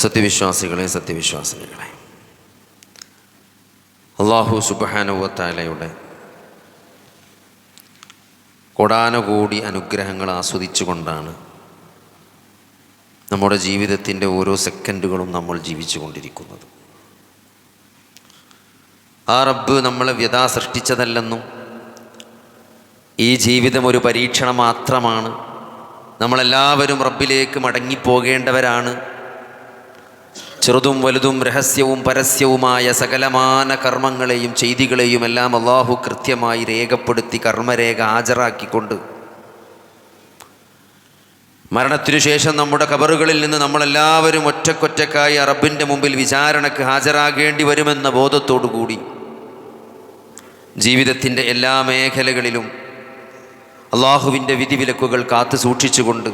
സത്യവിശ്വാസികളെ സത്യവിശ്വാസിനികളെ. അള്ളാഹു സുബാനുവത്താലയുടെ കൊടാനുകൂടി അനുഗ്രഹങ്ങൾ ആസ്വദിച്ചുകൊണ്ടാണ് നമ്മുടെ ജീവിതത്തിന്റെ ഓരോ സെക്കൻഡുകളും നമ്മൾ ജീവിച്ചു കൊണ്ടിരിക്കുന്നത് ആ റബ്ബ് നമ്മളെ വ്യഥാ സൃഷ്ടിച്ചതല്ലെന്നും ഈ ജീവിതം ഒരു പരീക്ഷണം മാത്രമാണ് നമ്മളെല്ലാവരും റബ്ബിലേക്ക് മടങ്ങിപ്പോകേണ്ടവരാണ്. ചെറുതും വലുതും രഹസ്യവും പരസ്യവുമായ സകലമാന കർമ്മങ്ങളെയും ചെയ്തികളെയും എല്ലാം അള്ളാഹു കൃത്യമായി രേഖപ്പെടുത്തി കർമ്മരേഖ ഹാജരാക്കിക്കൊണ്ട്. മരണത്തിനു ശേഷം നമ്മുടെ കബറുകളിൽ നിന്ന് നമ്മളെല്ലാവരും ഒറ്റക്കൊറ്റക്കായി അറബിന്റെ മുമ്പിൽ വിചാരണക്ക് ഹാജരാകേണ്ടി വരുമെന്ന കൂടി ജീവിതത്തിന്റെ എല്ലാ മേഖലകളിലും അള്ളാഹുവിന്റെ വിധിവിലക്കുകൾ കാത്തു സൂക്ഷിച്ചുകൊണ്ട്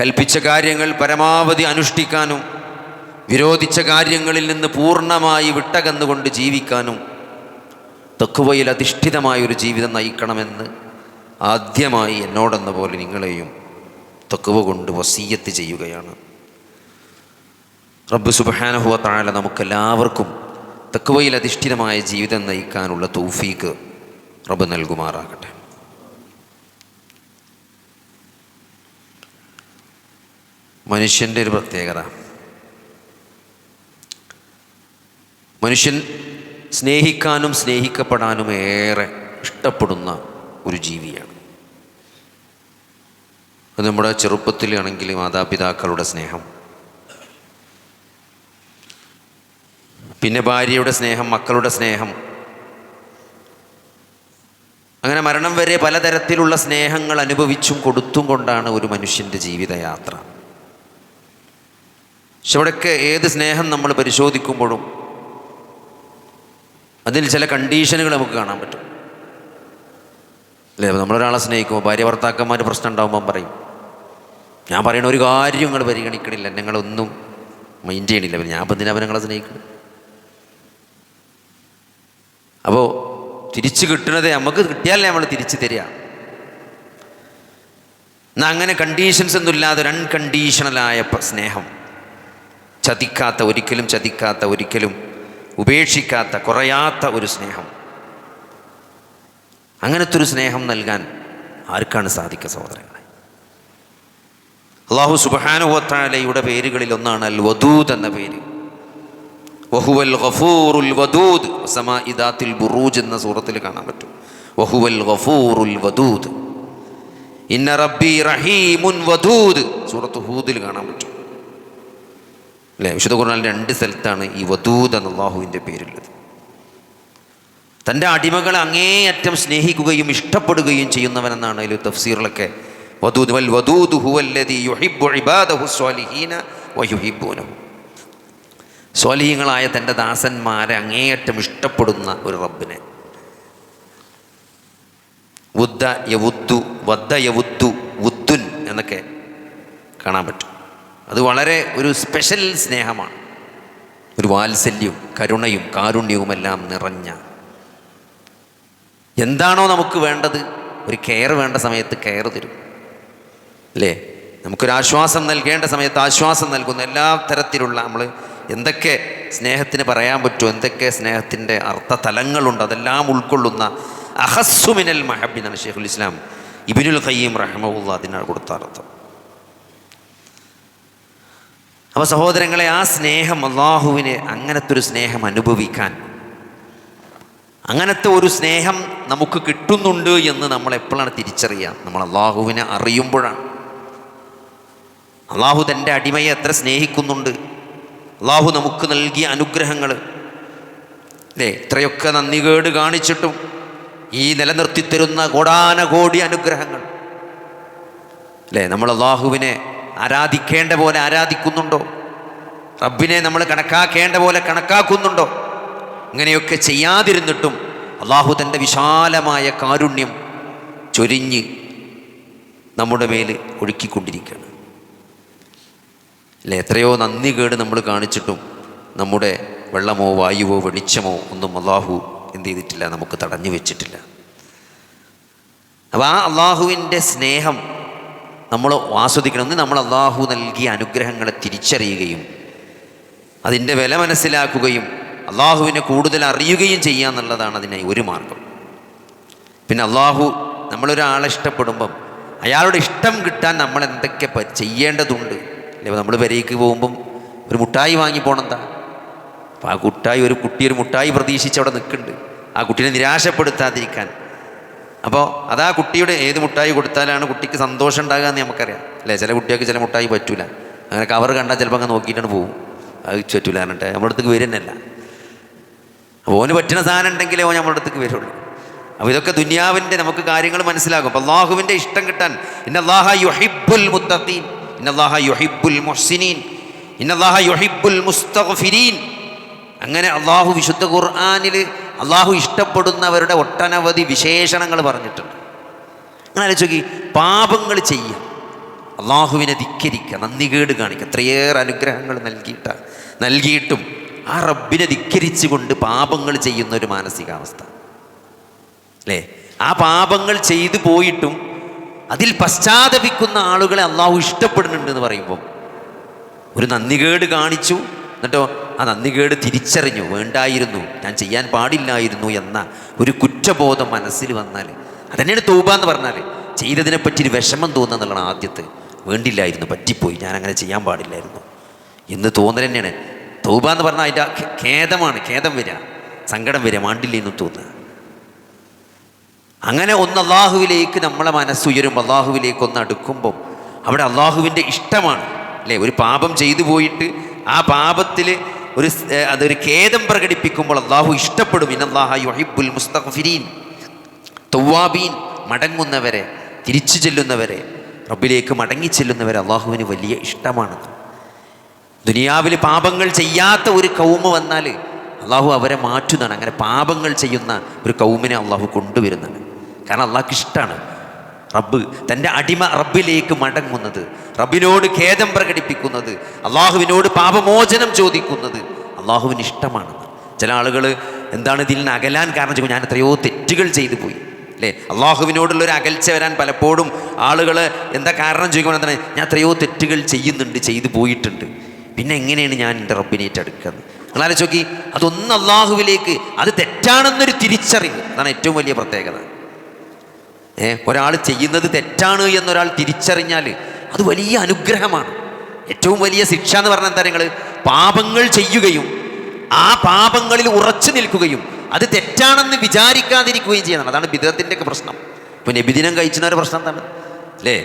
കൽപ്പിച്ച കാര്യങ്ങൾ പരമാവധി അനുഷ്ഠിക്കാനും വിരോധിച്ച കാര്യങ്ങളിൽ നിന്ന് പൂർണമായി വിട്ടകന്നുകൊണ്ട് ജീവിക്കാനും തെക്കുവയിൽ അധിഷ്ഠിതമായൊരു ജീവിതം നയിക്കണമെന്ന് ആദ്യമായി എന്നോടെന്ന പോലെ നിങ്ങളെയും തെക്കുവ കൊണ്ട് വസീയത്ത് ചെയ്യുകയാണ്. റബ്ബ് സുബഹാനഹുവ താഴെ നമുക്കെല്ലാവർക്കും തെക്കുവയിൽ അധിഷ്ഠിതമായ ജീവിതം നയിക്കാനുള്ള തൗഫീക്ക് റബ്ബ് നൽകുമാറാകട്ടെ. മനുഷ്യന്റെ ഒരു പ്രത്യേകത. മനുഷ്യൻ സ്നേഹിക്കാനും സ്നേഹിക്കപ്പെടാനും ഏറെ ഇഷ്ടപ്പെടുന്ന ഒരു ജീവിയാണ്. അത് നമ്മുടെ ചെറുപ്പത്തിലാണെങ്കിൽ മാതാപിതാക്കളുടെ സ്നേഹം. പിന്നെ ഭാര്യയുടെ സ്നേഹം മക്കളുടെ സ്നേഹം. അങ്ങനെ മരണം വരെ പലതരത്തിലുള്ള സ്നേഹങ്ങൾ അനുഭവിച്ചും കൊടുത്തും കൊണ്ടാണ് ഒരു മനുഷ്യന്റെ ജീവിതയാത്ര. പക്ഷെ അവിടെയൊക്കെ ഏത് സ്നേഹം നമ്മൾ പരിശോധിക്കുമ്പോഴും അതിൽ ചില കണ്ടീഷനുകൾ നമുക്ക് കാണാൻ പറ്റും. അല്ലേ? നമ്മളൊരാളെ സ്നേഹിക്കുമ്പോൾ ഭാര്യ ഭർത്താക്കന്മാർ പ്രശ്നം ഉണ്ടാകുമ്പം പറയും ഞാൻ പറയുന്ന ഒരു കാര്യം നിങ്ങൾ പരിഗണിക്കണില്ല നിങ്ങളൊന്നും മൈൻഡ് ചെയ്യണില്ല. പിന്നെ ഞാൻ പിന്നെ എന്തിനാ നിങ്ങളെ സ്നേഹിക്കണം? അപ്പോൾ തിരിച്ചു കിട്ടുന്നത് നമുക്ക് കിട്ടിയാലേ നമ്മൾ തിരിച്ചു തരിക. എന്നാൽ അങ്ങനെ കണ്ടീഷൻസ് ഒന്നും ഇല്ലാതെ ഒരു അൺകണ്ടീഷണലായ സ്നേഹം. ചതിക്കാത്ത ഒരിക്കലും ചതിക്കാത്ത ഒരിക്കലും ഉപേക്ഷിക്കാത്ത കുറയാത്ത ഒരു സ്നേഹം. അങ്ങനത്തെ ഒരു സ്നേഹം നൽകാൻ ആർക്കാണ് സാധിക്കുക സഹോദരങ്ങളെ? അള്ളാഹു സുബാനുവത്താലയുടെ പേരുകളിൽ ഒന്നാണ് അൽ വദൂദ് എന്ന പേര്. വഹുവൽ ഗഫൂറുൽ വദൂദ് സമാഇദാത്തിൽ ബുറൂജ് എന്ന സൂറത്തിൽ കാണാൻ പറ്റും. വഹുവൽ ഗഫൂറുൽ വദൂദ്. ഇന്ന റബ്ബി റഹീമുൻ വദൂദ് സൂറത്ത് ഹൂദിൽ കാണാൻ പറ്റും. അല്ലേ? വിശുദ്ധ ഖുർആൻ രണ്ട് സ്ഥലത്താണ് ഈ വധൂത് എന്ന അള്ളാഹുവിന്റെ പേരുള്ളത്. തന്റെ അടിമകളെ അങ്ങേയറ്റം സ്നേഹിക്കുകയും ഇഷ്ടപ്പെടുകയും ചെയ്യുന്നവനെന്നാണ് അതിൽ തഫ്സീറിലൊക്കെ സ്വാലിഹീങ്ങളായ തന്റെ ദാസന്മാരെ അങ്ങേയറ്റം ഇഷ്ടപ്പെടുന്ന ഒരു റബ്ബിനെ. വുദ്ദ യവുദ്ദു വദ്ദ യവുദ്ദു വുദ്ദുൻ എന്നൊക്കെ കാണാൻ പറ്റും. അത് വളരെ ഒരു സ്പെഷ്യൽ സ്നേഹമാണ്. ഒരു വാത്സല്യവും കരുണയും കാരുണ്യവുമെല്ലാം നിറഞ്ഞ. എന്താണോ നമുക്ക് വേണ്ടത്? ഒരു കെയർ വേണ്ട സമയത്ത് കെയർ തരും. അല്ലേ? നമുക്കൊരു ആശ്വാസം നൽകേണ്ട സമയത്ത് ആശ്വാസം നൽകുന്ന എല്ലാ തരത്തിലുള്ള നമ്മൾ എന്തൊക്കെ സ്നേഹത്തിന് പറയാൻ പറ്റുമോ? എന്തൊക്കെ സ്നേഹത്തിന്റെ അർത്ഥ തലങ്ങളുണ്ട് അതെല്ലാം ഉൾക്കൊള്ളുന്ന അഹസ്സുമിനൽ മഹബിനാണ് ഷെയ്ഖുൽ ഇസ്ലാം ഇബിനുൽ ഖയ്യീം റഹ്മുള്ള അതിനാണ് കൊടുത്ത അർത്ഥം. അപ്പോൾ സഹോദരങ്ങളെ ആ സ്നേഹം അള്ളാഹുവിന് അങ്ങനത്തെ ഒരു സ്നേഹം അനുഭവിക്കാൻ അങ്ങനത്തെ ഒരു സ്നേഹം നമുക്ക് കിട്ടുന്നുണ്ട് എന്ന് നമ്മൾ എപ്പോഴാണ് തിരിച്ചറിയുക? നമ്മൾ അള്ളാഹുവിനെ അറിയുമ്പോഴാണ്. അള്ളാഹു തന്റെ അടിമയെ എത്ര സ്നേഹിക്കുന്നുണ്ട്? അള്ളാഹു നമുക്ക് നൽകിയ അനുഗ്രഹങ്ങൾ. അല്ലേ? ഇത്രയൊക്കെ നന്ദികേട് കാണിച്ചിട്ടും ഈ നിലനിർത്തിത്തരുന്ന കോടാനകോടി അനുഗ്രഹങ്ങൾ. അല്ലേ? നമ്മൾ അള്ളാഹുവിനെ ആരാധിക്കേണ്ട പോലെ ആരാധിക്കുന്നുണ്ടോ? റബ്ബിനെ നമ്മൾ കണക്കാക്കേണ്ട പോലെ കണക്കാക്കുന്നുണ്ടോ? ഇങ്ങനെയൊക്കെ ചെയ്യാതിരുന്നിട്ടും അള്ളാഹു തന്റെ വിശാലമായ കാരുണ്യം ചൊരിഞ്ഞ് നമ്മുടെ മേൽ ഒഴുക്കിക്കൊണ്ടിരിക്കുകയാണ്. അല്ലെ? എത്രയോ നന്ദി കേട് നമ്മൾ കാണിച്ചിട്ടും നമ്മുടെ വെള്ളമോ വായുവോ വെളിച്ചമോ ഒന്നും അള്ളാഹു എന്ത് ചെയ്തിട്ടില്ല നമുക്ക് തടഞ്ഞു വെച്ചിട്ടില്ല. അപ്പോൾ ആ അള്ളാഹുവിന്റെ സ്നേഹം നമ്മൾ ആസ്വദിക്കണം ഒന്ന് നമ്മൾ അള്ളാഹു നൽകിയ അനുഗ്രഹങ്ങളെ തിരിച്ചറിയുകയും അതിന്റെ വില മനസ്സിലാക്കുകയും അള്ളാഹുവിനെ കൂടുതൽ അറിയുകയും ചെയ്യുക എന്നുള്ളതാണ് അതിന് ഒരു മാർഗം. പിന്നെ അള്ളാഹു നമ്മളൊരാളെ ഇഷ്ടപ്പെടുമ്പം അയാളുടെ ഇഷ്ടം കിട്ടാൻ നമ്മൾ എന്തൊക്കെ ചെയ്യേണ്ടതുണ്ട്? അല്ലെങ്കിൽ നമ്മൾ പെരേക്ക് പോകുമ്പം ഒരു മുട്ടായി വാങ്ങി പോകണെന്താ അപ്പോൾ ആ കുട്ടായി ഒരു കുട്ടി ഒരു മുട്ടായി പ്രതീക്ഷിച്ച് അവിടെ നിൽക്കുന്നുണ്ട്. ആ കുട്ടീനെ നിരാശപ്പെടുത്താതിരിക്കാൻ അപ്പോൾ അതാ കുട്ടിയുടെ ഏത് മുട്ടായി കൊടുത്താലാണ് കുട്ടിക്ക് സന്തോഷം ഉണ്ടാകുക എന്ന് നമുക്കറിയാം. അല്ലേ? ചില കുട്ടികൾക്ക് ചില മുട്ടായി പറ്റൂല. അങ്ങനെ കവർ കണ്ടാൽ ചിലപ്പോൾ അങ്ങ് നോക്കിയിട്ടാണ് പോകും അത് പറ്റൂല എന്നിട്ട് നമ്മുടെ അടുത്തേക്ക് വരുന്നല്ല ഓന് പറ്റുന്ന സാധനം ഉണ്ടെങ്കിലേ ഓ നമ്മുടെ അടുത്തേക്ക് വരുള്ളൂ. അപ്പോൾ ഇതൊക്കെ ദുനിയാവിന്റെ നമുക്ക് കാര്യങ്ങൾ മനസ്സിലാകും. അപ്പോൾ അള്ളാഹുവിന്റെ ഇഷ്ടം കിട്ടാൻ ഇന്നല്ലാഹ യുഹിബ്ബുൽ മുത്തഖീൻ ഇന്നല്ലാഹ യുഹിബ്ബുൽ മുഹ്സിനീൻ ഇന്നല്ലാഹ യുഹിബുൽ മുസ്തഗ്ഫിരീൻ. അങ്ങനെ അള്ളാഹു വിശുദ്ധ ഖുർആനിൽ അള്ളാഹു ഇഷ്ടപ്പെടുന്നവരുടെ ഒട്ടനവധി വിശേഷണങ്ങൾ പറഞ്ഞിട്ടുണ്ട്. അങ്ങനെ ആലോചിച്ചു നോക്കി പാപങ്ങൾ ചെയ്യുക. അള്ളാഹുവിനെ ധിക്കരിക്കുക നന്ദികേട് കാണിക്കുക. അത്രയേറെ അനുഗ്രഹങ്ങൾ നൽകിയിട്ട നൽകിയിട്ടും ആ റബ്ബിനെ ധിക്കരിച്ചുകൊണ്ട് പാപങ്ങൾ ചെയ്യുന്ന ഒരു മാനസികാവസ്ഥ. അല്ലേ? ആ പാപങ്ങൾ ചെയ്തു പോയിട്ടും അതിൽ പശ്ചാത്തപിക്കുന്ന ആളുകളെ അള്ളാഹു ഇഷ്ടപ്പെടുന്നുണ്ട് എന്ന് പറയുമ്പോൾ ഒരു നന്ദികേട് കാണിച്ചു എന്നിട്ടോ ആ നന്ദികേട് തിരിച്ചറിഞ്ഞു വേണ്ടായിരുന്നു ഞാൻ ചെയ്യാൻ പാടില്ലായിരുന്നു എന്ന ഒരു കുറ്റബോധം മനസ്സിൽ വന്നാൽ അതന്നെയാണ് തൂബ എന്ന് പറഞ്ഞാൽ ചെയ്തതിനെപ്പറ്റി ഒരു വിഷമം തോന്നുക എന്നുള്ളതാണ് ആദ്യത്തെ. വേണ്ടില്ലായിരുന്നു പറ്റിപ്പോയി ഞാൻ അങ്ങനെ ചെയ്യാൻ പാടില്ലായിരുന്നു. എന്ന് തോന്നൽ തന്നെയാണ്. തൂബ എന്ന് പറഞ്ഞാൽ അതിന്റെ ഖേദമാണ് ഖേദം വരിക സങ്കടം വരിക മാണ്ടില്ലെന്നും തോന്നുക. അങ്ങനെ ഒന്ന് അള്ളാഹുവിലേക്ക് നമ്മളെ മനസ്സുയരും അള്ളാഹുവിലേക്ക് ഒന്ന് അടുക്കുമ്പം അവിടെ അള്ളാഹുവിന്റെ ഇഷ്ടമാണ് അല്ലേ? ഒരു പാപം ചെയ്തു പോയിട്ട് ആ പാപത്തിൽ ഒരു അതൊരു ഖേദം പ്രകടിപ്പിക്കുമ്പോൾ അള്ളാഹു ഇഷ്ടപ്പെടും. ഇന്നല്ലാഹ യുഹിബുൽ മുസ്തഖഫിരീൻ തൗവാബീൻ മടങ്ങുന്നവരെ തിരിച്ചു ചെല്ലുന്നവരെ റബ്ബിലേക്ക് മടങ്ങി ചെല്ലുന്നവരെ അള്ളാഹുവിന് വലിയ ഇഷ്ടമാണ്. ദുനിയാവിൽ പാപങ്ങൾ ചെയ്യാത്ത ഒരു കൗമ വന്നാൽ അള്ളാഹു അവരെ മാറ്റുന്നതാണ്. അങ്ങനെ പാപങ്ങൾ ചെയ്യുന്ന ഒരു കൗമിനെ അള്ളാഹു കൊണ്ടുവരുന്നതാണ്. കാരണം അള്ളാഹ്ക്ക് ഇഷ്ടമാണ് റബ്ബ് തന്റെ അടിമ റബ്ബിലേക്ക് മടങ്ങുന്നത് റബ്ബിനോട് ഖേദം പ്രകടിപ്പിക്കുന്നത് അള്ളാഹുവിനോട് പാപമോചനം ചോദിക്കുന്നത് അള്ളാഹുവിന് ഇഷ്ടമാണ് ചില ആളുകൾ എന്താണ് ഇതിൽ നിന്ന് അകലാൻ കാരണം ചോദിക്കും ഞാൻ എത്രയോ തെറ്റുകൾ ചെയ്തു പോയി. അല്ലേ? അള്ളാഹുവിനോടുള്ള ഒരു അകൽച്ച വരാൻ പലപ്പോഴും ആളുകൾ എന്താ കാരണം ചോദിക്കുമ്പോൾ എന്താണ് ഞാൻ എത്രയോ തെറ്റുകൾ ചെയ്യുന്നുണ്ട് ചെയ്തു പോയിട്ടുണ്ട്. പിന്നെ എങ്ങനെയാണ് ഞാൻ എന്റെ റബ്ബിനേറ്റ് അടുക്കുന്നത് നിങ്ങളാലെ ചോക്കി അതൊന്ന് അള്ളാഹുവിലേക്ക് അത് തെറ്റാണെന്നൊരു തിരിച്ചറിവ്. അതാണ് ഏറ്റവും വലിയ പ്രത്യേകത. ഒരാൾ ചെയ്യുന്നത് തെറ്റാണ് എന്നൊരാൾ തിരിച്ചറിഞ്ഞാൽ അത് വലിയ അനുഗ്രഹമാണ്. ഏറ്റവും വലിയ ശിക്ഷ എന്ന് പറഞ്ഞാൽ എന്താ നിങ്ങൾ പാപങ്ങൾ ചെയ്യുകയും ആ പാപങ്ങളിൽ ഉറച്ചു നിൽക്കുകയും അത് തെറ്റാണെന്ന് വിചാരിക്കാതിരിക്കുകയും ചെയ്യണം. അതാണ് ബിദത്തിന്റെയൊക്കെ പ്രശ്നം. ഇപ്പം നബിദിനം കഴിച്ചുന്നവരുടെ പ്രശ്നം എന്താണ്? അല്ലേ?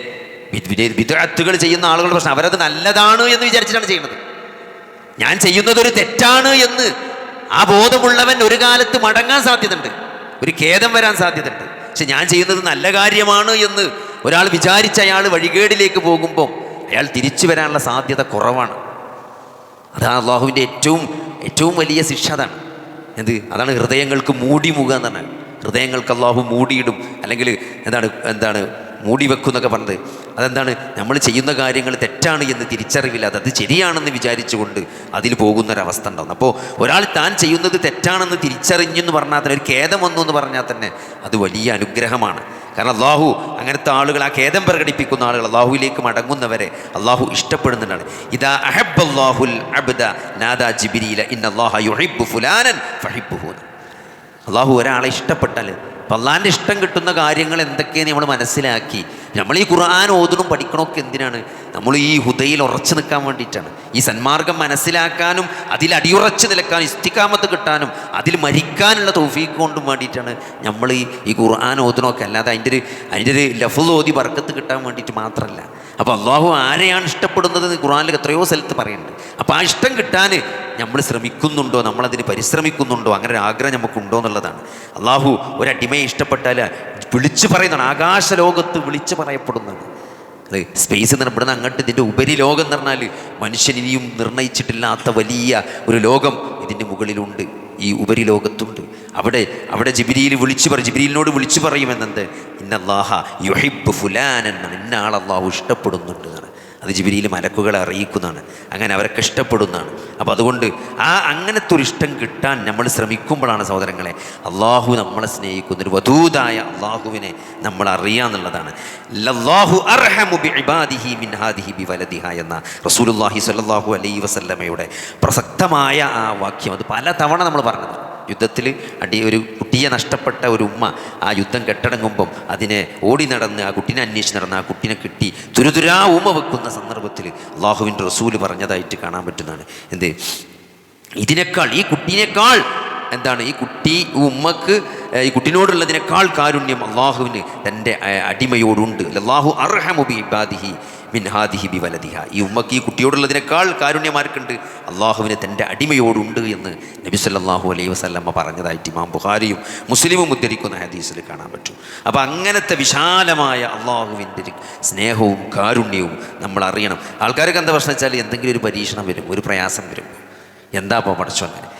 വിദഗ്ധകൾ ചെയ്യുന്ന ആളുകളുടെ പ്രശ്നം. അവരത് നല്ലതാണ് എന്ന് വിചാരിച്ചിട്ടാണ് ചെയ്യുന്നത്. ഞാൻ ചെയ്യുന്നത് ഒരു തെറ്റാണ് എന്ന് ആ ബോധമുള്ളവൻ ഒരു കാലത്ത് മടങ്ങാൻ സാധ്യതയുണ്ട്. ഒരു ഖേദം വരാൻ സാധ്യതയുണ്ട്. പക്ഷെ ഞാൻ ചെയ്യുന്നത് നല്ല കാര്യമാണ് എന്ന് ഒരാൾ വിചാരിച്ച് അയാൾ വഴികേടിലേക്ക് പോകുമ്പോൾ അയാൾ തിരിച്ചു വരാനുള്ള സാധ്യത കുറവാണ്. അതാണ് അള്ളാഹുവിന്റെ ഏറ്റവും ഏറ്റവും വലിയ ശിക്ഷ അതാണ്. എന്ത്? അതാണ് ഹൃദയങ്ങൾക്ക് മൂടിമുഖ എന്ന് എന്നാണ് ഹൃദയങ്ങൾക്ക് അള്ളാഹു മൂടിയിടും. അല്ലെങ്കിൽ എന്താണ് എന്താണ് മൂടി വെക്കും എന്നൊക്കെ പറഞ്ഞത്. അതെന്താണ് നമ്മൾ ചെയ്യുന്ന കാര്യങ്ങൾ തെറ്റാണ് എന്ന് തിരിച്ചറിവില്ലാതെ അത് ശരിയാണെന്ന് വിചാരിച്ചുകൊണ്ട് അതിൽ പോകുന്നൊരവസ്ഥ ഉണ്ടാകുന്നു അപ്പോൾ ഒരാൾ താൻ ചെയ്യുന്നത് തെറ്റാണെന്ന് തിരിച്ചറിഞ്ഞെന്ന് പറഞ്ഞാൽ തന്നെ ഒരു ഖേദം വന്നു എന്ന് പറഞ്ഞാൽ തന്നെ അത് വലിയ അനുഗ്രഹമാണ്. കാരണം അള്ളാഹു അങ്ങനത്തെ ആളുകൾ ആ ഖേദം പ്രകടിപ്പിക്കുന്ന ആളുകൾ അള്ളാഹുവിലേക്ക് മടങ്ങുന്നവരെ അള്ളാഹു ഇഷ്ടപ്പെടുന്നതാണ് ഇതാ അഹബ്ബല്ലാഹുൽ അബ്ദ നാദാ ജിബിരിയില ഇന്ന അള്ളാഹ യുഹിബ്ബു ഫുലാനൻ ഫഹിബ്ബുഹു അള്ളാഹു ഒരാളെ ഇഷ്ടപ്പെട്ടാൽ അപ്പം അള്ളാഹിന്റെ ഇഷ്ടം കിട്ടുന്ന കാര്യങ്ങൾ എന്തൊക്കെയെന്ന് നമ്മൾ മനസ്സിലാക്കി. നമ്മൾ ഈ ഖുർആൻ ഓതണം പഠിക്കണമൊക്കെ എന്തിനാണ്? നമ്മൾ ഈ ഹുദയിൽ ഉറച്ചു നിൽക്കാൻ വേണ്ടിയിട്ടാണ്. ഈ സന്മാർഗം മനസ്സിലാക്കാനും അതിൽ അടിയുറച്ച് നിൽക്കാനും ഇസ്തിക്കാമത്ത് കിട്ടാനും അതിൽ മരിക്കാനുള്ള തൗഫീക്ക് കൊണ്ടും വേണ്ടിയിട്ടാണ് നമ്മൾ ഈ ഈ ഖുർആൻ ഓതണമൊക്കെ അല്ലാതെ അതിന്റെ ഒരു അതിന്റെ ഒരു ലഫുൽ ഓതി ബർക്കത്ത് കിട്ടാൻ വേണ്ടിയിട്ട് മാത്രമല്ല. അപ്പോൾ അള്ളാഹു ആരെയാണ് ഇഷ്ടപ്പെടുന്നത് എന്ന് ഖുർആനിൽ എത്രയോ സ്ഥലത്ത് പറയുന്നുണ്ട്. അപ്പോൾ ആ ഇഷ്ടം കിട്ടാൻ നമ്മൾ ശ്രമിക്കുന്നുണ്ടോ? നമ്മളതിന് പരിശ്രമിക്കുന്നുണ്ടോ? അങ്ങനെ ഒരു ആഗ്രഹം നമുക്കുണ്ടോ എന്നുള്ളതാണ്. അള്ളാഹു ഒരടിമയെ ഇഷ്ടപ്പെട്ടാൽ വിളിച്ചു പറയുന്നതാണ്. ആകാശലോകത്ത് വിളിച്ചു പറയപ്പെടുന്നതാണ് അല്ലേ? സ്പേസ് എന്ന് ഇവിടുന്ന് അങ്ങോട്ട് ഇതിന്റെ ഉപരി ലോകം എന്ന് പറഞ്ഞാൽ മനുഷ്യൻ ഇനിയും നിർണയിച്ചിട്ടില്ലാത്ത വലിയ ഒരു ലോകം ഇതിന്റെ മുകളിലുണ്ട്. ഈ ഉപരി ലോകത്തുണ്ട്. അവിടെ അവിടെ ജിബിരിയിൽ വിളിച്ചു പറയും. ജിബിരിയിലിനോട് വിളിച്ചു പറയുമെന്നെന്ത് ഇന്നല്ലാഹ യുഹിബ് ഫുലാൻ എന്നാണ്. ഇന്ന ആൾ ഇഷ്ടപ്പെടുന്നുണ്ട് എന്നാണ്. അത് ജിബിരിയിൽ മലക്കുകളെ അറിയിക്കുന്നതാണ്. അങ്ങനെ അവരൊക്കെ ഇഷ്ടപ്പെടുന്നതാണ്. അപ്പോൾ അതുകൊണ്ട് ആ അങ്ങനത്തെ ഒരു ഇഷ്ടം കിട്ടാൻ നമ്മൾ ശ്രമിക്കുമ്പോഴാണ് സഹോദരങ്ങളെ അള്ളാഹു നമ്മളെ സ്നേഹിക്കുന്ന ഒരു വധൂതായ അള്ളാഹുവിനെ നമ്മൾ അറിയാന്നുള്ളതാണ് എന്ന റസൂലുള്ളാഹി സ്വല്ലല്ലാഹു അലൈ വസല്ലമയുടെ പ്രസക്തമായ ആ വാക്യം. അത് പല തവണ നമ്മൾ പറഞ്ഞത് യുദ്ധത്തിൽ അടി ഒരു കുട്ടിയെ നഷ്ടപ്പെട്ട ഒരു ഉമ്മ ആ യുദ്ധം കെട്ടടങ്ങുമ്പം അതിനെ ഓടി നടന്ന് ആ കുട്ടീനെ അന്വേഷിച്ച് നടന്ന് ആ കുട്ടീനെ കിട്ടി. തുരുതുരാ ഉമ്മ വെക്കുന്ന സന്ദർഭത്തിൽ അള്ളാഹുവിന്റെ റസൂൽ പറഞ്ഞതായിട്ട് കാണാൻ പറ്റുന്നതാണ്. എന്ത്? ഇതിനേക്കാൾ ഈ കുട്ടീനേക്കാൾ എന്താണ് ഈ കുട്ടി ഉമ്മക്ക് ഈ കുട്ടിനോടുള്ളതിനേക്കാൾ കാരുണ്യം അള്ളാഹുവിന് തന്റെ അടിമയോടുണ്ട്. അള്ളാഹു അർഹമുബി ഇബാദിഹി മിൻഹാദിഹി വലദിഹ. ഈ ഉമ്മക്ക് ഈ കുട്ടിയോടുള്ളതിനേക്കാൾ കാരുണ്യം ആർക്കുണ്ട്? അള്ളാഹുവിന് തന്റെ അടിമയോടുണ്ട് എന്ന് നബി സല്ലാഹു അലൈഹി വസ്ലമ്മ പറഞ്ഞതായിട്ട് ഇമാം ബുഹാരിയും മുസ്ലിമും ഉദ്ധരിക്കുന്ന ഹദീസിൽ കാണാൻ പറ്റും. അപ്പോൾ അങ്ങനത്തെ വിശാലമായ അള്ളാഹുവിന്റെ സ്നേഹവും കാരുണ്യവും നമ്മൾ അറിയണം. ആൾക്കാർക്ക് എന്താ പ്രശ്നം വെച്ചാൽ എന്തെങ്കിലും ഒരു പരീക്ഷണം വരും ഒരു പ്രയാസം വരും. എന്താ അപ്പോൾ പഠിച്ചോ അങ്ങനെ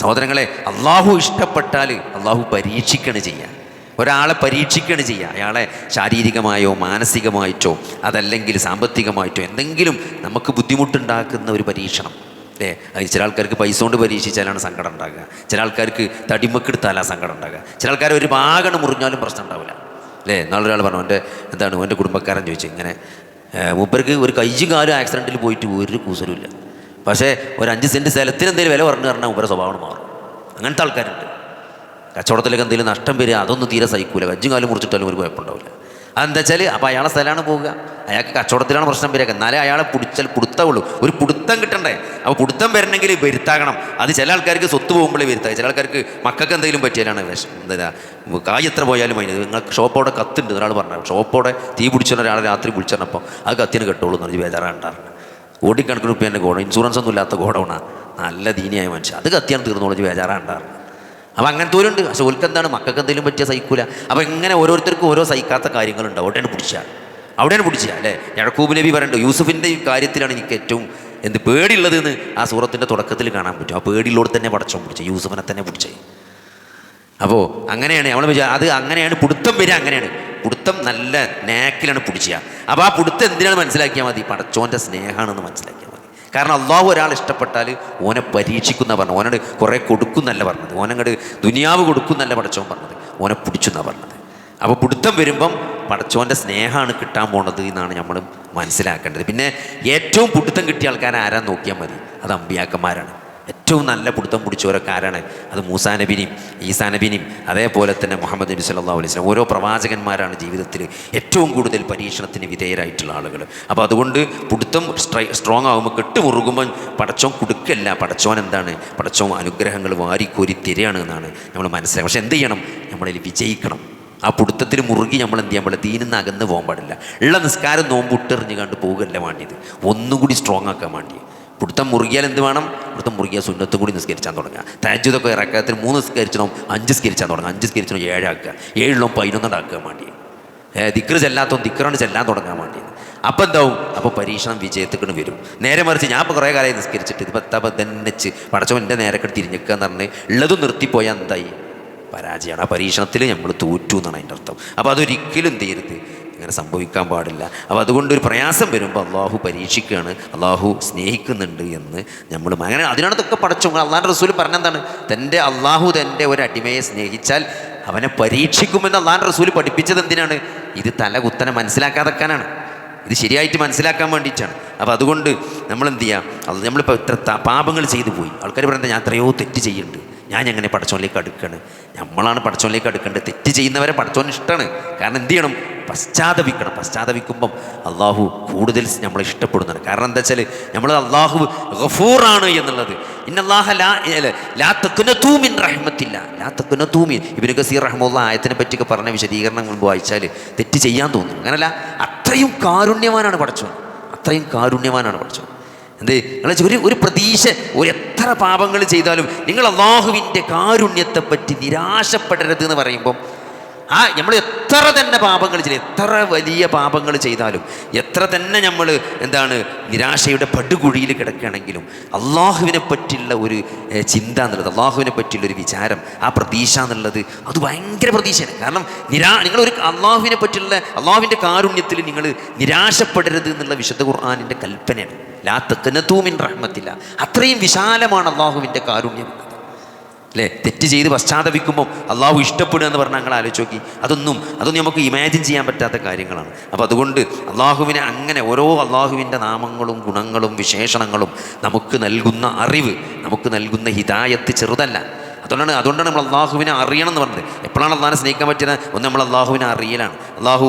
സഹോദരങ്ങളെ അള്ളാഹു ഇഷ്ടപ്പെട്ടാൽ അള്ളാഹു പരീക്ഷിക്കണ് ചെയ്യുക ഒരാളെ പരീക്ഷിക്കണ് ചെയ്യുക അയാളെ ശാരീരികമായോ മാനസികമായിട്ടോ അതല്ലെങ്കിൽ സാമ്പത്തികമായിട്ടോ എന്തെങ്കിലും നമുക്ക് ബുദ്ധിമുട്ടുണ്ടാക്കുന്ന ഒരു പരീക്ഷണം. അല്ലേ അത് ചില ആൾക്കാർക്ക് പൈസ കൊണ്ട് പരീക്ഷിച്ചാലാണ് സങ്കടം ഉണ്ടാകുക. ചില ആൾക്കാർക്ക് തടിമക്കെടുത്താലാ സങ്കടം ഉണ്ടാകുക. ചില ആൾക്കാർ ഒരു ഭാഗം മുറിഞ്ഞാലും പ്രശ്നം ഉണ്ടാവില്ല. അല്ലേ നല്ലൊരാൾ പറഞ്ഞു എന്റെ എന്താണ് എന്റെ കുടുംബക്കാരൻ ചോദിച്ചു ഇങ്ങനെ മൂപ്പർക്ക് ഒരു കൈ കാലും ആക്സിഡന്റിൽ പോയിട്ട് ഒരു കൂസലുമില്ല പക്ഷേ ഒരു അഞ്ച് സെന്റ് സ്ഥലത്തിന് എന്തെങ്കിലും വില പറഞ്ഞു പറഞ്ഞാൽ ഉപര സ്വഭാവം മാറും. അങ്ങനത്തെ ആൾക്കാരുണ്ട്. കച്ചവടത്തിലൊക്കെ എന്തെങ്കിലും നഷ്ടം വരിക അതൊന്നും തീരെ സഹിക്കൂല. കജ്ജും കാലും മുറിച്ചിട്ടാലും ഒരു കുഴപ്പമുണ്ടാവില്ല. അതെന്താ വെച്ചാൽ അപ്പോൾ അയാളെ സ്ഥലമാണ് പോവുക. അയാൾക്ക് കച്ചവടത്തിലാണ് പ്രശ്നം വരിക. എന്നാലേ അയാളെ പിടിച്ചാൽ പിടുത്തമുള്ളൂ. ഒരു പിടുത്തം കിട്ടണ്ടേ? അപ്പോൾ പിടുത്തം വരണമെങ്കിൽ വരുത്താകണം. അത് ചില ആൾക്കാർക്ക് സ്വത്ത് പോകുമ്പോഴേ വരുത്താം ചില ആൾക്കാർക്ക് മക്കൾക്ക് എന്തെങ്കിലും പറ്റിയാലാണ് വിഷം എന്താ കായ് എത്ര പോയാലും അതിന് നിങ്ങൾക്ക് ഷോപ്പോടെ കത്തുണ്ട്. ഒരാൾ പറഞ്ഞു ഷോപ്പോടെ തീ പിടിച്ചൊരാൾ ഒരാളെ രാത്രി വിളിച്ചപ്പോൾ അത് കത്തിന് കെട്ടോളൂ എന്ന് പറഞ്ഞ് ബേജാറാണ്ടാറുണ്ട് കോടിക്കണക്കിന് റുപ്യേന്റെ ഗോഡൗൺ. ഇൻഷുറൻസ് ഒന്നും ഇല്ലാത്ത ഗോഡൗണാണ് നല്ല ദീനിയായ മനുഷ്യൻ അത് കത്തിയാണ് തീർന്നോളജി ബേജാറാണ്ടാറ് അപ്പോൾ അങ്ങനത്തെ പക്ഷെ ഓൽക്ക് എന്താണ് മക്കൾക്ക് എന്തെങ്കിലും പറ്റിയ സഹിക്കൂല. അപ്പം ഇങ്ങനെ ഓരോരുത്തർക്കും ഓരോ സഹിക്കാത്ത കാര്യങ്ങളുണ്ട്. അവിടെയാണ് പിടിച്ചാൽ അവിടെയാണ് പിടിച്ചാൽ അല്ലേ? യഴക്കൂബ് നബി പറയുന്നുണ്ട് യൂസുഫിന്റെ കാര്യത്തിലാണ് എനിക്ക് ഏറ്റവും എന്ത് പേടിയുള്ളത് എന്ന് ആ സൂറത്തിന്റെ തുടക്കത്തിൽ കാണാൻ പറ്റും. ആ പേടിയുള്ളോട് തന്നെ പടച്ചോ. പിടിച്ചത് യൂസുഫിനെ തന്നെ പിടിച്ചേ. അപ്പോൾ അങ്ങനെയാണ് നമ്മൾ വിചാ അത് അങ്ങനെയാണ് പിടുത്തം വരിക അങ്ങനെയാണ്. പിടുത്തം നല്ല നാക്കിലാണ് പിടിച്ചുക അപ്പോൾ ആ പിടുത്തം എന്തിനാണ് മനസ്സിലാക്കിയാൽ മതി? പടച്ചോന്റെ സ്നേഹമാണെന്ന് മനസ്സിലാക്കിയാൽ മതി. കാരണം അള്ളാഹു ഒരാൾ ഇഷ്ടപ്പെട്ടാൽ ഓനെ പരീക്ഷിക്കുന്ന പറഞ്ഞു ഓനോട് കുറേ കൊടുക്കുന്നല്ല പറഞ്ഞത് ഓനങ്ങോട് ദുനിയാവ് കൊടുക്കുന്നല്ല പടച്ചോൻ പറഞ്ഞത് ഓനെ പിടിച്ചെന്നാണ് പറഞ്ഞത്. അപ്പോൾ പിടുത്തം വരുമ്പം പടച്ചോന്റെ സ്നേഹമാണ് കിട്ടാൻ പോണത് എന്നാണ് നമ്മൾ മനസ്സിലാക്കേണ്ടത്. പിന്നെ ഏറ്റവും പിടുത്തം കിട്ടിയ ആൾക്കാരെ ആരാ നോക്കിയാൽ മതി? അത് അമ്പിയാക്കന്മാരാണ്. ഏറ്റവും നല്ല പിടുത്തം പിടിച്ചവരൊക്കെ ആരാണ്? അത് മൂസാ നബിനെയും ഈസാ നബിനെയും അതേപോലെ തന്നെ മുഹമ്മദ് നബി സല്ലാ അലൈഹി വസല്ലം. ഓരോ പ്രവാചകന്മാരാണ് ജീവിതത്തിൽ ഏറ്റവും കൂടുതൽ പരീക്ഷണത്തിന് വിധേയരായിട്ടുള്ള ആളുകൾ അപ്പോൾ അതുകൊണ്ട് പിടുത്തം സ്ട്രൈ സ്ട്രോങ് ആകുമ്പോൾ കെട്ടുമുറുകുമ്പോൾ പടച്ചോൻ കൊടുക്കല്ല. പടച്ചോൻ എന്താണ്? പടച്ചോൻ അനുഗ്രഹങ്ങൾ വാരിക്കോരി തരികയാണ് എന്നാണ് നമ്മൾ മനസ്സിലാക്കുക പക്ഷെ എന്ത് ചെയ്യണം? നമ്മളിൽ വിജയിക്കണം. ആ പിടുത്തത്തിൽ മുറുകി നമ്മൾ എന്ത് ചെയ്യാൻ പാടില്ല? ദീനിന്ന് അകന്ന് പോകാൻ പാടില്ല. ഉള്ള നിസ്കാരം നോമ്പ് ഇട്ടെറിഞ്ഞ് കണ്ട് പോകല്ല വേണ്ടിയത്. ഒന്നുകൂടി സ്ട്രോങ് ആക്കാൻ വേണ്ടി പിടുത്തം മുറുകിയാൽ എന്ത് വേണം? പിടുത്തം മുറുകിയാൽ സുന്നത്തും കൂടി നിസ്കരിച്ചാൽ തുടങ്ങുക. താജ്യതൊക്കെ ഇറക്കത്തിൽ മൂന്ന് സ്കരിച്ചണം അഞ്ച് സ്കരിച്ചാൽ തുടങ്ങുക. അഞ്ച് സ്കരിച്ചണം ഏഴാക്കുക ഏഴിലും പതിനൊന്നുണ്ടാക്കാൻ വേണ്ടി. ദിക്റ് ചെല്ലാത്തോ ദിക്റാണ് ചെല്ലാൻ തുടങ്ങാൻ വേണ്ടി. അപ്പം എന്താവും? അപ്പോൾ പരീക്ഷണം വിജയത്തിക്കണ് വരും. നേരെ മറിച്ച് ഞാൻ ഇപ്പോൾ കുറേ കാലമായി നിസ്കരിച്ചിട്ട് ഇത് എത്താപ്പോൾ തന്നെച്ച് പടച്ചവൻ എന്റെ നേരെ തിരിഞ്ഞിക്കുക എന്ന് പറഞ്ഞ് ഉള്ളതും നിർത്തിപ്പോയാൽ എന്തായി? പരാജയമാണ്. ആ പരീക്ഷണത്തിൽ നമ്മൾ തോറ്റു എന്നാണ് അതിന്റെ അർത്ഥം. അപ്പോൾ അതൊരിക്കലും എന്ത് ഇങ്ങനെ സംഭവിക്കാൻ പാടില്ല. അപ്പോൾ അതുകൊണ്ട് ഒരു പ്രയാസം വരുമ്പോൾ അള്ളാഹു പരീക്ഷിക്കുകയാണ്. അള്ളാഹു സ്നേഹിക്കുന്നുണ്ട് എന്ന് നമ്മൾ അങ്ങനെ അതിനകത്തൊക്കെ പഠിച്ചു അള്ളാഹുന്റെ റസൂൽ പറഞ്ഞെന്താണ്? തന്റെ അള്ളാഹു തന്റെ ഒരു അടിമയെ സ്നേഹിച്ചാൽ അവനെ പരീക്ഷിക്കുമെന്ന് അള്ളാഹുന്റെ റസൂൽ പഠിപ്പിച്ചത് എന്തിനാണ്? ഇത് തല കുത്തനെ മനസ്സിലാക്കാതെക്കാനാണ്. ഇത് ശരിയായിട്ട് മനസ്സിലാക്കാൻ വേണ്ടിയിട്ടാണ്. അപ്പോൾ അതുകൊണ്ട് നമ്മൾ എന്ത് ചെയ്യാം? അത് നമ്മളിപ്പോൾ ഇത്ര പാപങ്ങൾ ചെയ്തു പോയി. ആൾക്കാർ പറയുന്നത് ഞാൻ എത്രയോ തെറ്റ് ചെയ്യുന്നുണ്ട്. ഞാൻ എങ്ങനെ പടച്ചോനിലേക്ക് അടുക്കാണ്? നമ്മളാണ് പടച്ചോനിലേക്ക് അടുക്കേണ്ടത്. തെറ്റ് ചെയ്യുന്നവരെ പടച്ചോന് ഇഷ്ടമാണ്. കാരണം എന്ത് ചെയ്യണം? പശ്ചാത്തപിക്കണം. പശ്ചാത്തപിക്കുമ്പം അള്ളാഹു കൂടുതൽ നമ്മളെ ഇഷ്ടപ്പെടുന്നുണ്ട്. കാരണം എന്താ വെച്ചാൽ നമ്മൾ അള്ളാഹു ഗഫൂറാണ് എന്നുള്ളത്. ഇന്നല്ലാഹ ലാ ലാ റഹ്മത്തില്ല. ലാ തക്കുനതൂ മിൻ. ഇബ്നു കസീർ റഹ്മുള്ള ആയത്തിനെ പറ്റിയൊക്കെ പറഞ്ഞ വിശദീകരണം മുൻപ് വായിച്ചാൽ തെറ്റ് ചെയ്യാൻ തോന്നും അങ്ങനല്ല അത്രയും കാരുണ്യവാനാണ് പഠിച്ചത് അത്രയും കാരുണ്യവാനാണ് പഠിച്ചത് എന്ത്? നിങ്ങൾ ഒരു ഒരു പ്രതീക്ഷ ഒരു എത്ര പാപങ്ങൾ ചെയ്താലും നിങ്ങൾ അള്ളാഹുവിന്റെ കാരുണ്യത്തെപ്പറ്റി നിരാശപ്പെടരുത് എന്ന് പറയുമ്പം ആ നമ്മൾ എത്ര തന്നെ പാപങ്ങൾ ചെയ്യും എത്ര വലിയ പാപങ്ങൾ ചെയ്താലും എത്ര തന്നെ നമ്മൾ എന്താണ് നിരാശയുടെ പടുകുഴിയിൽ കിടക്കുകയാണെങ്കിലും അള്ളാഹുവിനെ പറ്റിയുള്ള ഒരു ചിന്ത എന്നുള്ളത് അള്ളാഹുവിനെ പറ്റിയുള്ള ഒരു വിചാരം ആ പ്രതീക്ഷ എന്നുള്ളത് അത് ഭയങ്കര പ്രതീക്ഷയാണ്. കാരണം നിരാ നിങ്ങളൊരു അള്ളാഹുവിനെ പറ്റിയുള്ള അള്ളാഹുവിന്റെ കാരുണ്യത്തിൽ നിങ്ങൾ നിരാശപ്പെടരുത് എന്നുള്ള വിശുദ്ധ ഖുർആാനിന്റെ കൽപ്പനയാണ്. ലാ തെക്കനത്തൂമിൻ റഹ്മത്തില്ല. അത്രയും വിശാലമാണ് അള്ളാഹുവിന്റെ കാരുണ്യം. അല്ലേ തെറ്റ് ചെയ്ത് പശ്ചാത്തപിക്കുമ്പോൾ അള്ളാഹു ഇഷ്ടപ്പെടുക എന്ന് പറഞ്ഞാൽ ഞങ്ങൾ ആലോചിച്ച് നോക്കി. അതൊന്നും അതൊന്നും നമുക്ക് ഇമാജിൻ ചെയ്യാൻ പറ്റാത്ത കാര്യങ്ങളാണ്. അപ്പോൾ അതുകൊണ്ട് അള്ളാഹുവിനെ അങ്ങനെ ഓരോ അള്ളാഹുവിന്റെ നാമങ്ങളും ഗുണങ്ങളും വിശേഷണങ്ങളും നമുക്ക് നൽകുന്ന അറിവ് നമുക്ക് നൽകുന്ന ഹിതായത്ത് ചെറുതല്ല. അതുകൊണ്ടാണ് അതുകൊണ്ടാണ് നമ്മൾ അള്ളാഹുവിനെ അറിയണം എന്ന് പറഞ്ഞത്. എപ്പോഴാണ് അള്ളാഹിനെ സ്നേഹിക്കാൻ പറ്റുന്നത്? ഒന്ന് നമ്മൾ അള്ളാഹുവിനെ അറിയലാണ്. അള്ളാഹു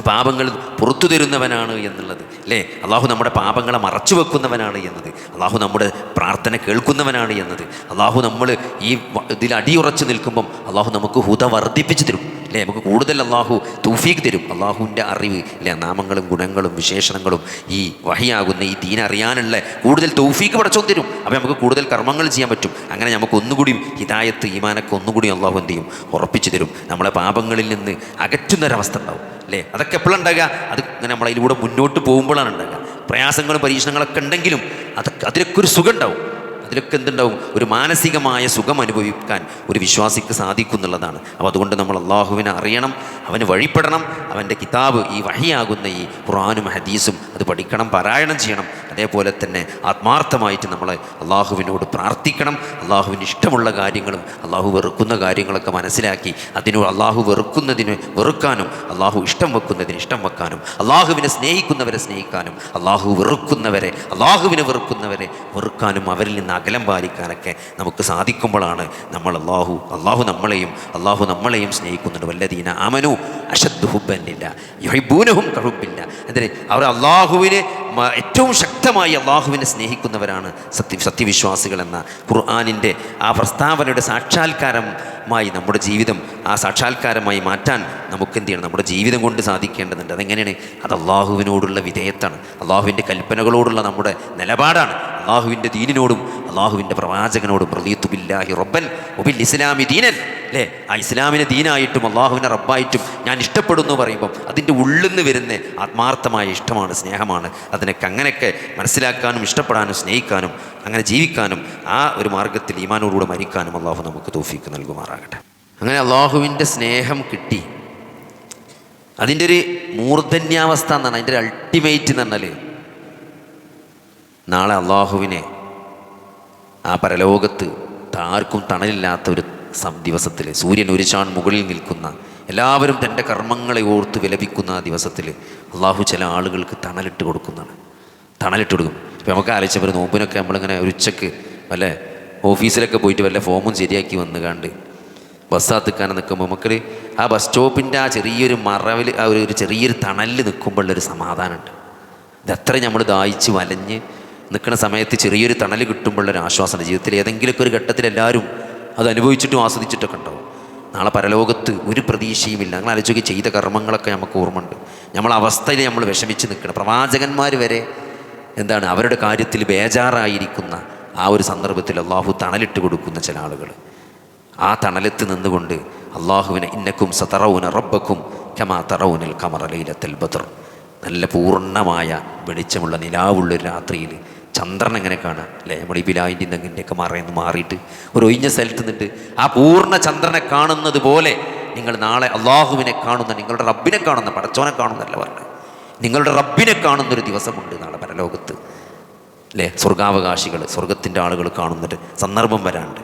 പാപങ്ങൾ പുറത്തു തരുന്നവനാണ് എന്നുള്ളത്. അല്ലേ? അള്ളാഹു നമ്മുടെ പാപങ്ങളെ മറച്ചു വെക്കുന്നവനാണ് എന്നത്. അള്ളാഹു നമ്മുടെ പ്രാർത്ഥന കേൾക്കുന്നവനാണ് എന്നത്. അള്ളാഹു നമ്മൾ ഈ ഇതിൽ അടിയുറച്ച് നിൽക്കുമ്പം അള്ളാഹു നമുക്ക് ഹുത വർദ്ധിപ്പിച്ച് തരും. അല്ലേ? നമുക്ക് കൂടുതൽ അള്ളാഹു തൂഫീക്ക് തരും. അള്ളാഹുവിന്റെ അറിവ് അല്ലേ? നാമങ്ങളും ഗുണങ്ങളും വിശേഷണങ്ങളും ഈ വഹിയാകുന്ന ഈ ദീൻ അറിയാനുള്ള കൂടുതൽ തൗഫീക്ക് പടച്ചോ തരും. അപ്പോൾ നമുക്ക് കൂടുതൽ കർമ്മങ്ങൾ ചെയ്യാൻ പറ്റും. അങ്ങനെ നമുക്ക് ഒന്നുകൂടിയും ഹിതായത്ത് ഈമാനൊക്കെ ഒന്നുകൂടി അള്ളാഹു എന്ത് ചെയ്യും? ഉറപ്പിച്ചു തരും. നമ്മളെ പാപങ്ങളിൽ നിന്ന് അകറ്റുന്നൊരവസ്ഥ ഉണ്ടാവും അല്ലേ? അതൊക്കെ എപ്പോഴും ഉണ്ടാകുക? അത് ഇങ്ങനെ നമ്മളതിലൂടെ മുന്നോട്ട് പോകുമ്പോഴാണ് ഉണ്ടാകുക. പ്രയാസങ്ങളും പരീക്ഷണങ്ങളൊക്കെ ഉണ്ടെങ്കിലും അതൊക്കെ അതിലൊക്കെ ഒരു സുഖം ഉണ്ടാവും. അതിലൊക്കെ എന്തുണ്ടാവും? ഒരു മാനസികമായ സുഖം അനുഭവിക്കാൻ ഒരു വിശ്വാസിക്ക് സാധിക്കുന്നുള്ളതാണ് അപ്പോൾ അതുകൊണ്ട് നമ്മൾ അള്ളാഹുവിനെ അറിയണം അവന് വഴിപ്പെടണം അവന്റെ കിതാബ് ഈ വഹിയാകുന്ന ഈ ഖുറാനും ഹദീസും അത് പഠിക്കണം പാരായണം ചെയ്യണം. അതേപോലെ തന്നെ ആത്മാർത്ഥമായിട്ട് നമ്മൾ അള്ളാഹുവിനോട് പ്രാർത്ഥിക്കണം അള്ളാഹുവിന് ഇഷ്ടമുള്ള കാര്യങ്ങളും അള്ളാഹു വെറുക്കുന്ന കാര്യങ്ങളൊക്കെ മനസ്സിലാക്കി അതിനോട് അള്ളാഹു വെറുക്കുന്നതിന് വെറുക്കാനും അള്ളാഹു ഇഷ്ടം വെക്കുന്നതിന് ഇഷ്ടം വെക്കാനും അള്ളാഹുവിനെ സ്നേഹിക്കുന്നവരെ സ്നേഹിക്കാനും അള്ളാഹു വെറുക്കുന്നവരെ അള്ളാഹുവിനെ വെറുക്കുന്നവരെ വെറുക്കാനും അവരിൽ നിന്ന് അകലം പാലിക്കാനൊക്കെ നമുക്ക് സാധിക്കുമ്പോഴാണ് നമ്മൾ അള്ളാഹു അള്ളാഹു നമ്മളെയും അള്ളാഹു നമ്മളെയും സ്നേഹിക്കുന്നുണ്ട് വല്ലതീന അമനു അശദ് ഹുബന്നില്ല യുഹൈബൂനഹും കഹുബില്ല എന്തിന് അവർ അള്ളാഹുവിനെ ഏറ്റവും ശക്തമായി അള്ളാഹുവിനെ സ്നേഹിക്കുന്നവരാണ് സത്യ സത്യവിശ്വാസികൾ എന്ന ഖുർആാനിന്റെ ആ പ്രസ്താവനയുടെ സാക്ഷാത്കാരമായി നമ്മുടെ ജീവിതം ആ സാക്ഷാത്കാരമായി മാറ്റാൻ നമുക്ക് എന്ത് ചെയ്യണം നമ്മുടെ ജീവിതം കൊണ്ട് സാധിക്കേണ്ടതുണ്ട്. അതെങ്ങനെയാണ്? അത് അള്ളാഹുവിനോടുള്ള വിധേയത്താണ്. അള്ളാഹുവിന്റെ കൽപ്പനകളോടുള്ള നമ്മുടെ നിലപാടാണ്. അള്ളാഹുവിന്റെ ദീനിനോടും അള്ളാഹുവിന്റെ പ്രവാചകനോട് പ്രതീത്തു ബില്ലാഹി റബ്ബൻ ഉബിൽ ഇസ്ലാമി ദീനൻ അല്ലേ? ആ ഇസ്ലാമിനെ ദീനായിട്ടും അള്ളാഹുവിനെ റബ്ബായിട്ടും ഞാൻ ഇഷ്ടപ്പെടുന്നു പറയുമ്പം അതിന്റെ ഉള്ളിൽ നിന്ന് വരുന്ന ആത്മാർത്ഥമായ ഇഷ്ടമാണ് സ്നേഹമാണ്. അതിനൊക്കെ അങ്ങനെയൊക്കെ മനസ്സിലാക്കാനും ഇഷ്ടപ്പെടാനും സ്നേഹിക്കാനും അങ്ങനെ ജീവിക്കാനും ആ ഒരു മാർഗത്തിൽ ഈമാനോടുകൂടെ മരിക്കാനും അള്ളാഹു നമുക്ക് തോഫിക്ക് നൽകുമാറാകട്ടെ. അങ്ങനെ അള്ളാഹുവിന്റെ സ്നേഹം കിട്ടി. അതിന്റെ ഒരു മൂർധന്യാവസ്ഥ എന്നാണ് അതിന്റെ ഒരു അൾട്ടിമേറ്റ് എന്ന് പറഞ്ഞാൽ നാളെ അള്ളാഹുവിനെ ആ പരലോകത്ത് ആർക്കും തണലില്ലാത്ത ഒരു ദിവസത്തിൽ സൂര്യൻ ഒരു ചാൺ മുകളിൽ നിൽക്കുന്ന എല്ലാവരും തന്റെ കർമ്മങ്ങളെ ഓർത്ത് വിലപിക്കുന്ന ആ ദിവസത്തിൽ അള്ളാഹു ചില ആളുകൾക്ക് തണലിട്ട് കൊടുക്കുന്നതാണ്. തണലിട്ട് കൊടുക്കും. ഇപ്പം നമുക്ക് ആലോചിച്ച ഒരു നോമ്പിനൊക്കെ നമ്മളിങ്ങനെ ഒരു ഉച്ചയ്ക്ക് വല്ല ഓഫീസിലൊക്കെ പോയിട്ട് വല്ല ഫോമും ശരിയാക്കി വന്ന് കണ്ട് ബസ്സാത്തിക്കാൻ നിൽക്കുമ്പോൾ നമുക്ക് ആ ബസ് സ്റ്റോപ്പിന്റെ ആ ചെറിയൊരു മറവിൽ ആ ഒരു ചെറിയൊരു തണലിൽ നിൽക്കുമ്പോഴുള്ളൊരു സമാധാനമുണ്ട്. ഇതത്ര നമ്മൾ ദാഹിച്ച് വലഞ്ഞ് നിൽക്കുന്ന സമയത്ത് ചെറിയൊരു തണൽ കിട്ടുമ്പോഴുള്ളൊരു ആശ്വാസമാണ് ജീവിതത്തിൽ ഏതെങ്കിലുമൊക്കെ ഒരു ഘട്ടത്തിൽ എല്ലാവരും അത് അനുഭവിച്ചിട്ടും ആസ്വദിച്ചിട്ടൊക്കെ ഉണ്ടാവും. നാളെ പരലോകത്ത് ഒരു പ്രതീക്ഷയുമില്ല. അങ്ങനെ ആലോചിച്ച് ചെയ്ത കർമ്മങ്ങളൊക്കെ നമുക്ക് ഓർമ്മയുണ്ട്. നമ്മൾ അവസ്ഥയിൽ നമ്മൾ വിഷമിച്ച് നിൽക്കണം. പ്രവാചകന്മാർ വരെ എന്താണ് അവരുടെ കാര്യത്തിൽ ബേജാറായിരിക്കുന്ന ആ ഒരു സന്ദർഭത്തിൽ അള്ളാഹു തണലിട്ട് കൊടുക്കുന്ന ചില ആളുകൾ. ആ തണലത്ത് നിന്നുകൊണ്ട് അള്ളാഹുവിനെ ഇന്നക്കും സതറവുന റബ്ബക്കും കമാ തറൗനൽ കമറലയിലെ തെൽബദർ ബദർ. നല്ല പൂർണമായ വെളിച്ചമുള്ള നിലാവുള്ളൊരു രാത്രിയിൽ ചന്ദ്രൻ എങ്ങനെ കാണുക അല്ലേ? നമ്മുടെ ഈ ബിലാവിന്റെ നെങ്ങിന്റെയൊക്കെ മറയെന്ന് മാറിയിട്ട് ഒരു ഒഴിഞ്ഞ സ്ഥലത്ത് നിന്നിട്ട് ആ പൂർണ ചന്ദ്രനെ കാണുന്നത് പോലെ നിങ്ങൾ നാളെ അള്ളാഹുവിനെ കാണുന്ന നിങ്ങളുടെ റബ്ബിനെ കാണുന്ന പടച്ചോനെ കാണുന്നല്ല പറഞ്ഞത്. നിങ്ങളുടെ റബ്ബിനെ കാണുന്നൊരു ദിവസമുണ്ട് നാളെ പരലോകത്ത്. അല്ലേ? സ്വർഗാവകാശികൾ സ്വർഗത്തിന്റെ ആളുകൾ കാണുന്നൊരു സന്ദർഭം വരാണ്ട്.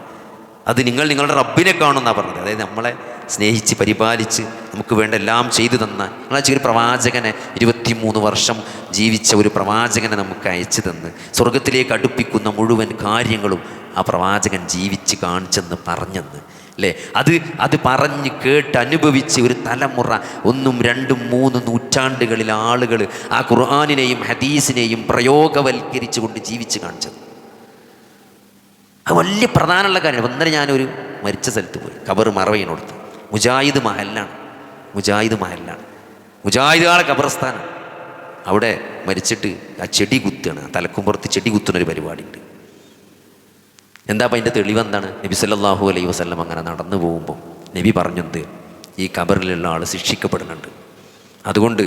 അത് നിങ്ങൾ നിങ്ങളുടെ റബ്ബിനെ കാണുന്ന പറഞ്ഞത്. അതായത് നമ്മളെ സ്നേഹിച്ച് പരിപാലിച്ച് നമുക്ക് വേണ്ട എല്ലാം ചെയ്തു തന്ന നിങ്ങളെ ഒരു പ്രവാചകനെ ഇരുപത്തിമൂന്ന് വർഷം ജീവിച്ച ഒരു പ്രവാചകനെ നമുക്ക് അയച്ചു തന്ന്. സ്വർഗത്തിലേക്ക് അടുപ്പിക്കുന്ന മുഴുവൻ കാര്യങ്ങളും ആ പ്രവാചകൻ ജീവിച്ച് കാണിച്ചെന്ന് പറഞ്ഞെന്ന്. അല്ലേ? അത് അത് പറഞ്ഞ് കേട്ട് അനുഭവിച്ച് ഒരു തലമുറ ഒന്നും രണ്ടും മൂന്ന് നൂറ്റാണ്ടുകളിൽ ആളുകൾ ആ ഖുർആാനിനെയും ഹദീസിനെയും പ്രയോഗവൽക്കരിച്ചു കൊണ്ട് ജീവിച്ച് കാണിച്ചത്. അത് വലിയ പ്രധാനമുള്ള കാര്യമാണ്. ഒന്നരെ ഞാനൊരു മരിച്ച സ്ഥലത്ത് പോയി. കബർ മറവയിനോടുത്ത്. മുജാഹിദ് മഹലിലാണ്. മുജാഹിദ് മഹലിലാണ്. മുജാഹിദുകളെ കബർസ്ഥാനാണ് അവിടെ മരിച്ചിട്ട് ആ ചെടി കുത്തുകയാണ്. തലക്കുമ്പുറത്ത് ചെടി കുത്തുന്നൊരു പരിപാടിയുണ്ട്. എന്താ അപ്പം അതിന്റെ തെളിവ് എന്താണ്? നബി സല്ലാഹു അലൈഹി വസ്ലം അങ്ങനെ നടന്നു പോകുമ്പോൾ നബി പറഞ്ഞത് ഈ കബറിലുള്ള ആൾ ശിക്ഷിക്കപ്പെടുന്നുണ്ട്. അതുകൊണ്ട്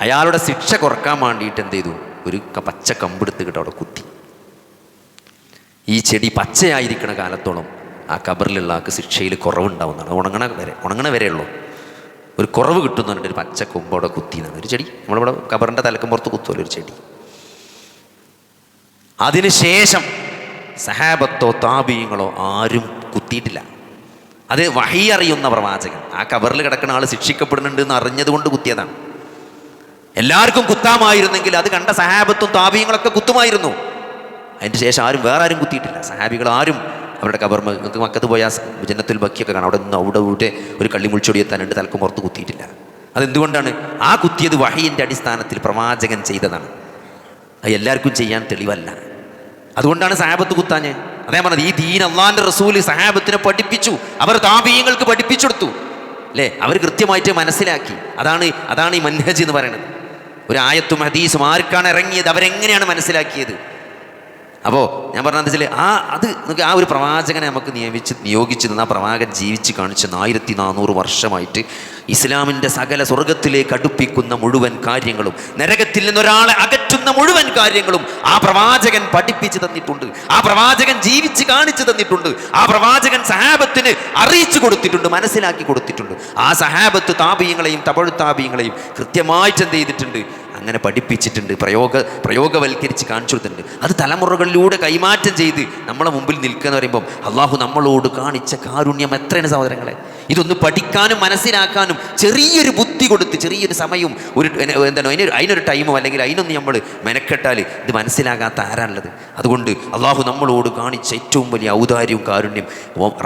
അയാളുടെ ശിക്ഷ കുറയ്ക്കാൻ വേണ്ടിയിട്ട് എന്ത് ചെയ്തു? ഒരു പച്ച കമ്പെടുത്ത് കിട്ടും അവിടെ കുത്തി. ഈ ചെടി പച്ചയായിരിക്കണ കാലത്തോളം ആ കബറിലുള്ള ആൾക്ക് ശിക്ഷയിൽ കുറവുണ്ടാവുന്നതാണ്. ഉണങ്ങണ വരെ ഉണങ്ങണ വരെയുള്ളൂ ഒരു കുറവ് കിട്ടുന്നുണ്ട് ഒരു പച്ച കൊമ്പ് അവിടെ കുത്തി എന്നാണ് ഒരു ചെടി നമ്മളിവിടെ കബറിന്റെ തലക്കും പുറത്ത് കുത്തുമല്ലോ ഒരു ചെടി. അതിനുശേഷം സഹാബത്തോ താപീയങ്ങളോ ആരും കുത്തിയിട്ടില്ല. അത് വഹി അറിയുന്ന പ്രവാചകൻ. ആ കബറിൽ കിടക്കുന്ന ആൾ ശിക്ഷിക്കപ്പെടുന്നുണ്ട് എന്ന് അറിഞ്ഞതുകൊണ്ട് കുത്തിയതാണ്. എല്ലാവർക്കും കുത്താമായിരുന്നെങ്കിൽ അത് കണ്ട സഹാബത്തും താപീയങ്ങളൊക്കെ കുത്തുമായിരുന്നു. അതിന് ശേഷം ആരും വേറെ ആരും കുത്തിയിട്ടില്ല. സഹാബികൾ ആരും അവരുടെ കബർ നിങ്ങൾക്ക് മക്കത്ത് പോയാൽ ജനത്തിൽ ബക്കിയൊക്കെ കാണാം. അവിടെ നിന്ന് അവിടെ ഇവിടെ ഒരു കള്ളി മുൾച്ചൊടി എത്താനുണ്ട് തലക്കും പുറത്ത് കുത്തിയിട്ടില്ല. അതെന്തുകൊണ്ടാണ്? ആ കുത്തിയത് വഹയിന്റെ അടിസ്ഥാനത്തിൽ പ്രവാചകൻ ചെയ്തതാണ്. അത് എല്ലാവർക്കും ചെയ്യാൻ തെളിവല്ല. അതുകൊണ്ടാണ് സഹാബത്ത് കുത്താഞ്ഞ്. അതേ പറഞ്ഞത് ഈ ദീൻ അള്ളാന്റെ റസൂൽ സഹാബത്തിനെ പഠിപ്പിച്ചു. അവർ താപീയങ്ങൾക്ക് പഠിപ്പിച്ചെടുത്തു. അല്ലേ? അവർ കൃത്യമായിട്ട് മനസ്സിലാക്കി. അതാണ് അതാണ് ഈ മൻഹജ് എന്ന് പറയുന്നത്. ഒരു ആയത്തും ഹദീസും ആർക്കാണ് ഇറങ്ങിയത്? അവരെങ്ങനെയാണ് മനസ്സിലാക്കിയത്? അപ്പോൾ ഞാൻ പറഞ്ഞത് വെച്ചാൽ ആ അത് നമുക്ക് ആ ഒരു പ്രവാചകനെ നമുക്ക് നിയമിച്ച് നിയോഗിച്ചു തന്ന ആ പ്രവാചകൻ ജീവിച്ച് കാണിച്ച ആയിരത്തി നാനൂറ് വർഷമായിട്ട് ഇസ്ലാമിന്റെ സകല സ്വർഗത്തിലേക്ക് അടുപ്പിക്കുന്ന മുഴുവൻ കാര്യങ്ങളും നരകത്തിൽ നിന്നൊരാളെ അകറ്റുന്ന മുഴുവൻ കാര്യങ്ങളും ആ പ്രവാചകൻ പഠിപ്പിച്ച് തന്നിട്ടുണ്ട്. ആ പ്രവാചകൻ ജീവിച്ച് കാണിച്ചു തന്നിട്ടുണ്ട്. ആ പ്രവാചകൻ സഹാബത്തിന് അറിയിച്ചു കൊടുത്തിട്ടുണ്ട് മനസ്സിലാക്കി കൊടുത്തിട്ടുണ്ട്. ആ സഹാബത്ത് താപീയങ്ങളെയും തപഴുത്താപീയങ്ങളെയും കൃത്യമായിട്ട് എന്ത് ചെയ്തിട്ടുണ്ട്? അങ്ങനെ പഠിപ്പിച്ചിട്ടുണ്ട് പ്രയോഗ പ്രയോഗവൽക്കരിച്ച് കാണിച്ചു കൊടുത്തിട്ടുണ്ട് അത് തലമുറകളിലൂടെ കൈമാറ്റം ചെയ്ത് നമ്മളെ മുമ്പിൽ നിൽക്കുക എന്ന് പറയുമ്പം അള്ളാഹു നമ്മളോട് കാണിച്ച കാരുണ്യം എത്രയാണ് സഹോദരങ്ങളെ? ഇതൊന്ന് പഠിക്കാനും മനസ്സിലാക്കാനും ചെറിയൊരു ബുദ്ധി കൊടുത്ത് ചെറിയൊരു സമയവും ഒരു എന്താണോ അതിനൊരു അതിനൊരു ടൈമോ അല്ലെങ്കിൽ അതിനൊന്ന് നമ്മൾ മെനക്കെട്ടാൽ ഇത് മനസ്സിലാകാത്ത ആരാണുള്ളത്? അതുകൊണ്ട് അള്ളാഹു നമ്മളോട് കാണിച്ച ഏറ്റവും വലിയ ഔദാര്യവും കാരുണ്യം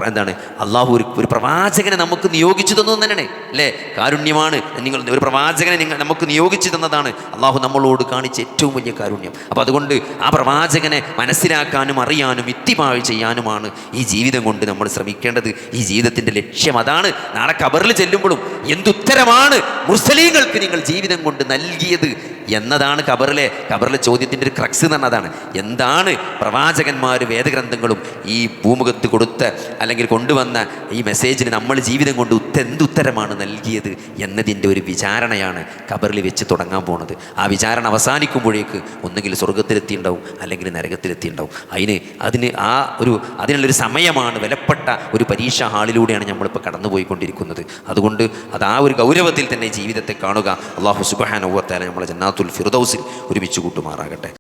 എന്താണ് അള്ളാഹു ഒരു ഒരു പ്രവാചകനെ നമുക്ക് നിയോഗിച്ചു തന്നു തന്നെയാണ് അല്ലേ? കാരുണ്യമാണ്. നിങ്ങൾ ഒരു പ്രവാചകനെ നിങ്ങൾ നമുക്ക് നിയോഗിച്ചു തന്നതാണ് അള്ളാഹു നമ്മളോട് കാണിച്ച ഏറ്റവും വലിയ കാരുണ്യം. അപ്പോൾ അതുകൊണ്ട് ആ പ്രവാചകനെ മനസ്സിലാക്കാനും അറിയാനും ഇത്തിമാഴ് ചെയ്യാനുമാണ് ഈ ജീവിതം കൊണ്ട് നമ്മൾ ശ്രമിക്കേണ്ടത്. ഈ ജീവിതത്തിന്റെ ലക്ഷ്യം അതാണ് നാളെ കബറിൽ ചെല്ലുമ്പോഴും എന്തുത്തരമാണ് മുസ്ലിങ്ങൾക്ക് നിങ്ങൾ ജീവിതം കൊണ്ട് നൽകിയത് എന്നതാണ് കബറിലെ കബറിലെ ചോദ്യത്തിന്റെ ഒരു ക്രക്സ് എന്ന് പറഞ്ഞതാണ് എന്താണ് പ്രവാചകന്മാർ വേദഗ്രന്ഥങ്ങളും ഈ ഭൂമുഖത്ത് കൊടുത്ത അല്ലെങ്കിൽ കൊണ്ടുവന്ന ഈ മെസ്സേജിന് നമ്മൾ ജീവിതം കൊണ്ട് ഉത്ത എന്തുത്തരമാണ് നൽകിയത് എന്നതിന്റെ ഒരു വിചാരണയാണ് കബറിൽ വെച്ച് തുടങ്ങാൻ പോണത്. ആ വിചാരണ അവസാനിക്കുമ്പോഴേക്ക് ഒന്നുകിൽ സ്വർഗത്തിലെത്തിയിട്ടുണ്ടാവും അല്ലെങ്കിൽ നരകത്തിലെത്തിയിട്ടുണ്ടാവും. അതിന് അതിന് ആ ഒരു അതിനുള്ളൊരു സമയമാണ് വിലപ്പെട്ട ഒരു പരീക്ഷാ ഹാളിലൂടെയാണ് നമ്മളിപ്പോൾ കടന്നുപോയിക്കൊണ്ടിരിക്കുന്നത്. അതുകൊണ്ട് അത് ആ ഒരു ഗൗരവത്തിൽ തന്നെ ജീവിതത്തെ കാണുക. അള്ളാഹു സുബാനുവത്താല നമ്മളെ ജന്നാത്തുൽ ഫിർദൗസിൽ ഒരുമിച്ച് കൂട്ടുമാറാകട്ടെ.